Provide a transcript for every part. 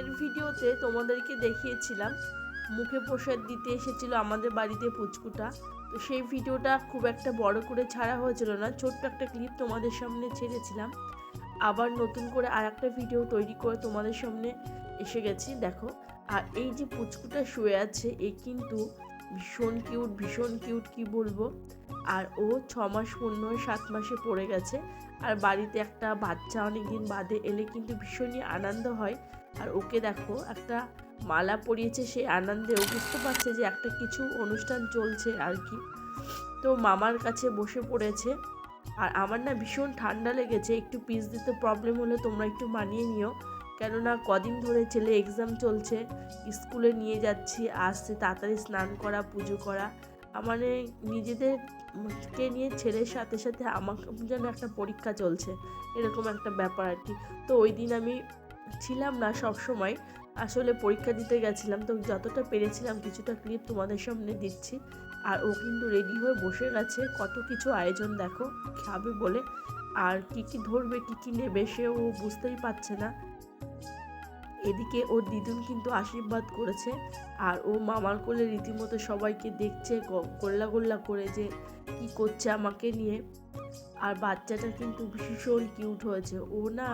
এর ভিডিওতে তোমাদেরকে দেখিয়েছিলাম। মুখে প্রসাদ দিতে এসেছিল আমাদের বাড়িতে পুচকুটা। তো সেই ভিডিওটা খুব একটা বড় করে ছাড়া হয়েছিল না, ছোট্ট একটা ক্লিপ তোমাদের সামনে ছেড়েছিলাম। আবার নতুন করে আর একটা ভিডিও তৈরি করে তোমাদের সামনে এসে গেছি, দেখো। আর এই যে পুচকুটা শুয়ে আছে, এ কিন্তু ভীষণ কিউট ভীষণ কিউট কি বলব? আর ও ছ মাস পূর্ণ সাত মাসে পড়ে গেছে। আর বাড়িতে একটা বাচ্চা অনেক দিন বাদে এলে কিন্তু ভীষণই আনন্দ হয়। আর ওকে দেখো, একটা মালা পরিয়েছে সেই আনন্দে। ও বুঝতে পারছে যে একটা কিছু অনুষ্ঠান চলছে আর কি। তো মামার কাছে বসে পড়েছে। আর আমার না ভীষণ ঠান্ডা লেগেছে। একটু পিস দিতে প্রবলেম হলে তোমরা একটু মানিয়ে নিও। কেননা কদিন ধরে ছেলে এক্সাম চলছে, স্কুলে নিয়ে যাচ্ছি, আসছে, তাড়াতাড়ি স্নান করা, পুজো করা। মানে নিজেদেরকে নিয়ে ছেলের সাথে সাথে আমাকে যেন একটা পরীক্ষা চলছে, এরকম একটা ব্যাপার আর কি। তো ওই দিন আমি ছিলাম না সব সময়, আসলে পরীক্ষা দিতে গেছিলাম, তো যতটা পেরেছিলাম কিছুটা ক্লিপ তোমাদের সামনে দিচ্ছি। আর ও কিন্তু রেডি হয়ে বসে গেছে, কত কিছু আয়োজন দেখো, খাবে বলে। আর কি কি ধরবে, কি কি নেবে সে ও বুঝতেই পারছে না। এদিকে ওর দিদুন কিন্তু আশীর্বাদ করেছে, আর ও মামার কোলে রীতিমতো সবাইকে দেখছে গোল্লা গোল্লা করে যে কি করছে আমাকে নিয়ে। আর বাচ্চাটা কিন্তু ভীষণ কিউট হয়েছে। ও না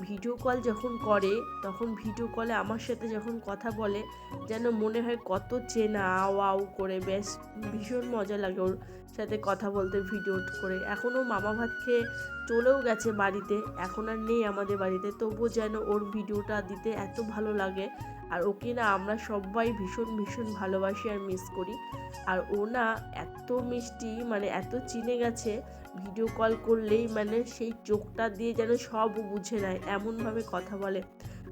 ভিডিও কল যখন করে, তখন ভিডিও কলে আমার সাথে যখন কথা বলে, যেন মনে হয় কত চেনা আও আও করে, বেশ ভীষণ মজা লাগে ওর সাথে কথা বলতে ভিডিও করে। এখনও মামা ভাত খেয়ে চলেও গেছে বাড়িতে, এখন আর নেই আমাদের বাড়িতে, তবুও যেন ওর ভিডিওটা দিতে এত ভালো লাগে। আর ওকে না আমরা সবাই ভীষণ ভীষণ ভালোবাসি আর মিস করি। আর ও না এত মিষ্টি মানে এত চিনে গেছে ভিডিও কল করলেই মানে সেই চোখটা দিয়ে যেন সব বুঝে নেয়, এমনভাবে কথা বলে।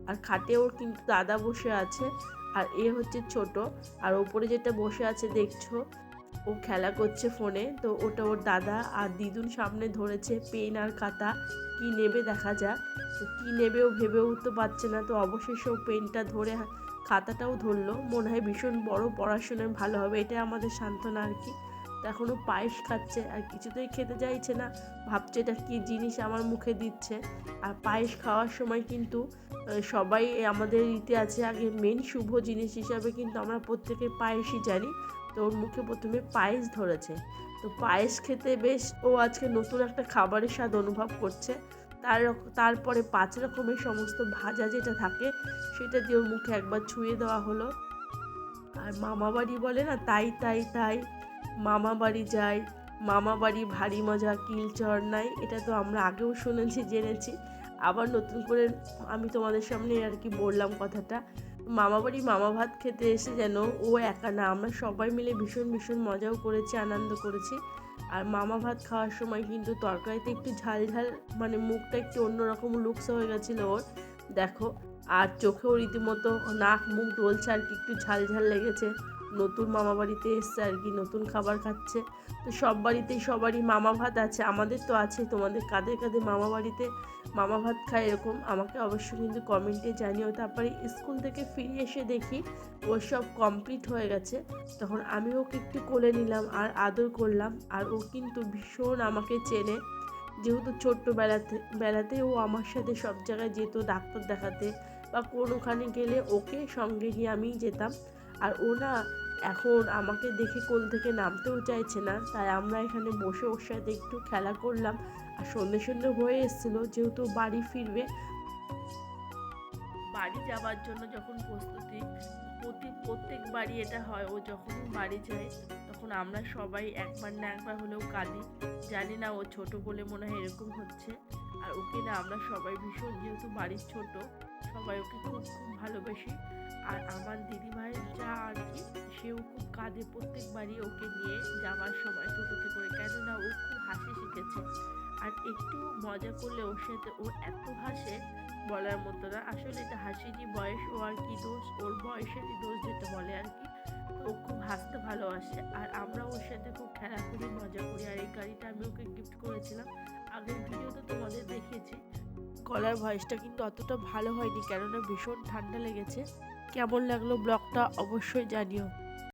আর খাটে ওর কিন্তু দাদা বসে আছে, আর এ হচ্ছে ছোট। আর ওপরে যেটা বসে আছে, দেখছ? ও খেলা করছে ফোনে। তো ওটা ওর দাদা আর দিদুন সামনে ধরেছে পেন আর খাতা। কি নেবে দেখা যাক। তো কী নেবে ও ভেবে উঠতে পারছে না। তো অবশেষে ও পেনটা ধরে খাতাটাও ধরলো। মনে হয় ভীষণ বড় পড়াশোনায় ভালো হবে। এটা আমাদের সান্ত্বনা আর কি। এখনও পায়েস খাচ্ছে। আর কিছুতেই খেতে চাইছে না। ভাবছে এটা কী জিনিস আমার মুখে দিচ্ছে। আর পায়েস খাওয়ার সময় কিন্তু সবাই আমাদের রীতি আছে আগে মেন শুভ জিনিস হিসাবে কিন্তু আমরা প্রত্যেকে পায়েসই জানি। তো ওর মুখে প্রথমে পায়েস ধরেছে। তো পায়েস খেতে বেশ ও আজকে নতুন একটা খাবারের স্বাদ অনুভব করছে। তার তারপরে পাঁচ রকমের সমস্ত ভাজা যেটা থাকে, সেটা দিয়ে ওর মুখে একবার ছুঁয়ে দেওয়া হলো। আর মামা বাড়ি বলে না, তাই তাই তাই মামা বাড়ি যাই মামা বাড়ি ভারী মজা, কিলচর নাই, এটা তো আমরা আগেও শুনেছি, জেনেছি। আবার নতুন করে আমি তোমাদের সামনে আর কি বললাম কথাটা। মামা বাড়ি মামা ভাত খেতে এসে যেন ও একা না, আমরা সবাই মিলে ভীষণ ভীষণ মজাও করেছি, আনন্দ করেছি। আর মামা ভাত খাওয়ার সময় কিন্তু তরকারিতে একটু ঝাল ঝাল মানে মুখটা একটু অন্যরকম লুকস হয়ে গেছিল ওর। দেখো, আর চোখেও রীতিমতো নাক, মুখ ডলছে আর কি একটু ঝাল ঝাল লেগেছে। নতুন মামা বাড়িতে এসছে আর কি, নতুন খাবার খাচ্ছে। তো সব বাড়িতেই সবারই মামা ভাত আছে, আমাদের তো আছে, তোমাদের কাদের কাদের মামা বাড়িতে মামা ভাত খায় এরকম, আমাকে অবশ্যই কিন্তু কমেন্টে জানিও। তারপরে স্কুল থেকে ফিরে এসে দেখি ওর সব কমপ্লিট হয়ে গেছে, তখন আমি ওকে একটু কোলে নিলাম আর আদর করলাম, আর ও কিন্তু ভীষণ আমাকে চেনে। যেহেতু ছোট্টবেলাতে, বেলাতে ও আমার সাথে সব জায়গায় যেত, ডাক্তার দেখাতে বা কোনোখানে গেলে ওকে সঙ্গে নিয়ে আমিই যেতাম। আর ও না এখন আমাকে দেখে কোল থেকে নামতেও চাইছে না। তাই আমরা এখানে বসে ওর সাথে একটু খেলা করলাম আর সন্ধ্যে সন্ধ্যে হয়ে এসেছিল যেহেতু বাড়ি ফিরবে। বাড়ি যাওয়ার জন্য যখন প্রস্তুতি, প্রতি, প্রত্যেক বাড়ি এটা হয়, ও যখন বাড়ি যায় তখন আমরা সবাই একবার না একবার হলেও কাঁদি। জানি না ও ছোট বলে মনে হয় এরকম হচ্ছে। আর ওকে না আমরা সবাই ভীষণ, যেহেতু বাড়ির ছোট, সবাই ওকে খুব খুব ভালোবাসি। আর আমার দিদি ভাই যা আর কি, সেও খুব কাঁদে প্রত্যেকবারই ওকে নিয়ে যাওয়ার সময় টোটোতে করে। কেননা ও খুব হাসি শিখেছে। আর একটু মজা করলে ওর সাথে ও এত হাসে বলার মতো না। আসলে এটা হাসিরই বয়স, ও আর কি দোষ, ওর বয়সেরই দোষ যেটা বলে আর কি। ও খুব হাসতে ভালোবাসে। আর আমরা ওর সাথে খুব খেলা করি মজা করি। আর এই গাড়িটা আমি ওকে গিফট করেছিলাম। গলার ভয়েসটা কিন্তু অতটা ভালো হয়নি, কেননা ভীষণ ঠান্ডা লেগেছে। কেমন লাগল ব্লগটা অবশ্যই জানিও।